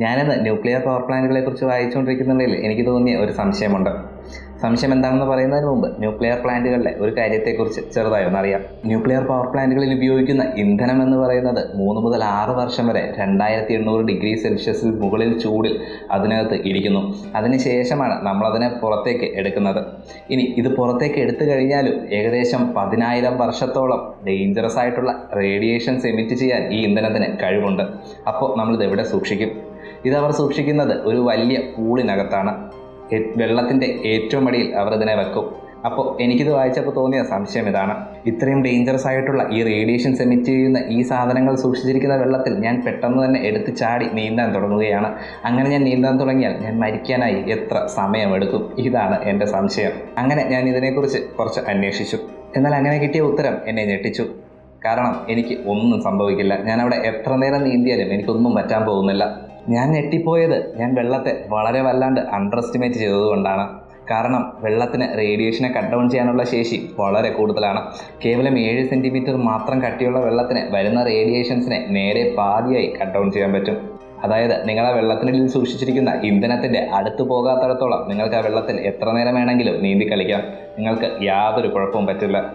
ഞാനിന്ന് nuclear power പ്ലാന്റുകളെ കുറിച്ച് വായിച്ചുകൊണ്ടിരിക്കുന്നുണ്ടെങ്കിൽ എനിക്ക് തോന്നിയ ഒരു സംശയമുണ്ട്. സംശയം എന്താണെന്ന് പറയുന്നതിന് മുമ്പ് ന്യൂക്ലിയർ പ്ലാന്റുകളിലെ ഒരു കാര്യത്തെക്കുറിച്ച് ചെറുതായി ഒന്നറിയാം ന്യൂക്ലിയർ പവർ പ്ലാന്റുകളിൽ ഉപയോഗിക്കുന്ന ഇന്ധനം എന്ന് പറയുന്നത് മൂന്ന് മുതൽ ആറ് വർഷം വരെ രണ്ടായിരത്തി എണ്ണൂറ് ഡിഗ്രി സെൽഷ്യസിൽ മുകളിൽ ചൂടിൽ അതിനകത്ത് ഇരിക്കുന്നു. അതിനുശേഷമാണ് നമ്മളതിനെ പുറത്തേക്ക് എടുക്കുന്നത്. ഇനി ഇത് പുറത്തേക്ക് എടുത്തു കഴിഞ്ഞാലും ഏകദേശം പതിനായിരം വർഷത്തോളം ഡേഞ്ചറസ് ആയിട്ടുള്ള റേഡിയേഷൻസ് എമിറ്റ് ചെയ്യാൻ ഈ ഇന്ധനത്തിന് കഴിവുണ്ട്. അപ്പോൾ നമ്മളിത് എവിടെ സൂക്ഷിക്കും? ഇതവർ സൂക്ഷിക്കുന്നത് ഒരു വലിയ പൂളിനകത്താണ്. വെള്ളത്തിന്റെ ഏറ്റവും അടിയിൽ അവർ ഇതിനെ വെക്കും. അപ്പോൾ എനിക്കിത് വായിച്ചപ്പോൾ തോന്നിയ സംശയം ഇതാണ്. ഇത്രയും ഡേഞ്ചറസ് ആയിട്ടുള്ള ഈ റേഡിയേഷൻ എമിറ്റ് ചെയ്യുന്ന ഈ സാധനങ്ങൾ സൂക്ഷിച്ചിരിക്കുന്ന വെള്ളത്തിൽ ഞാൻ പെട്ടെന്ന് തന്നെ എടുത്ത് ചാടി നീന്താൻ തുടങ്ങുകയാണ്. അങ്ങനെ ഞാൻ നീന്താൻ തുടങ്ങിയാൽ ഞാൻ മരിക്കാനായി എത്ര സമയമെടുക്കും? ഇതാണ് എന്റെ സംശയം. അങ്ങനെ ഞാൻ ഇതിനെക്കുറിച്ച് കുറച്ച് അന്വേഷിച്ചു. എന്നാൽ അങ്ങനെ കിട്ടിയ ഉത്തരം എന്നെ ഞെട്ടിച്ചു. കാരണം എനിക്ക് ഒന്നും സംഭവിക്കില്ല. ഞാൻ അവിടെ എത്ര നേരം നീന്തിയാലും എനിക്കൊന്നും പറ്റാൻ പോകുന്നില്ല. ഞാൻ ഞെട്ടിപ്പോയത് ഞാൻ വെള്ളത്തെ വളരെ വല്ലാണ്ട് അണ്ടർ എസ്റ്റിമേറ്റ് ചെയ്തതുകൊണ്ടാണ് കാരണം വെള്ളത്തിന് റേഡിയേഷനെ കട്ട് ഡൗൺ ചെയ്യാനുള്ള ശേഷി വളരെ കൂടുതലാണ്. കേവലം ഏഴ് സെന്റിമീറ്റർ മാത്രം കട്ടിയുള്ള വെള്ളത്തിന് വരുന്ന റേഡിയേഷൻസിനെ നേരെ പാതിയായി കട്ട് ഡൗൺ ചെയ്യാൻ പറ്റും. അതായത് നിങ്ങൾ ആ വെള്ളത്തിനുള്ളിൽ സൂക്ഷിച്ചിരിക്കുന്ന ഇന്ധനത്തിന്റെ അടുത്ത് പോകാത്തിടത്തോളം നിങ്ങൾക്ക് ആ വെള്ളത്തിൽ എത്ര നേരം വേണമെങ്കിലും നീന്തി കളിക്കാം. നിങ്ങൾക്ക് യാതൊരു കുഴപ്പവും പറ്റില്ല.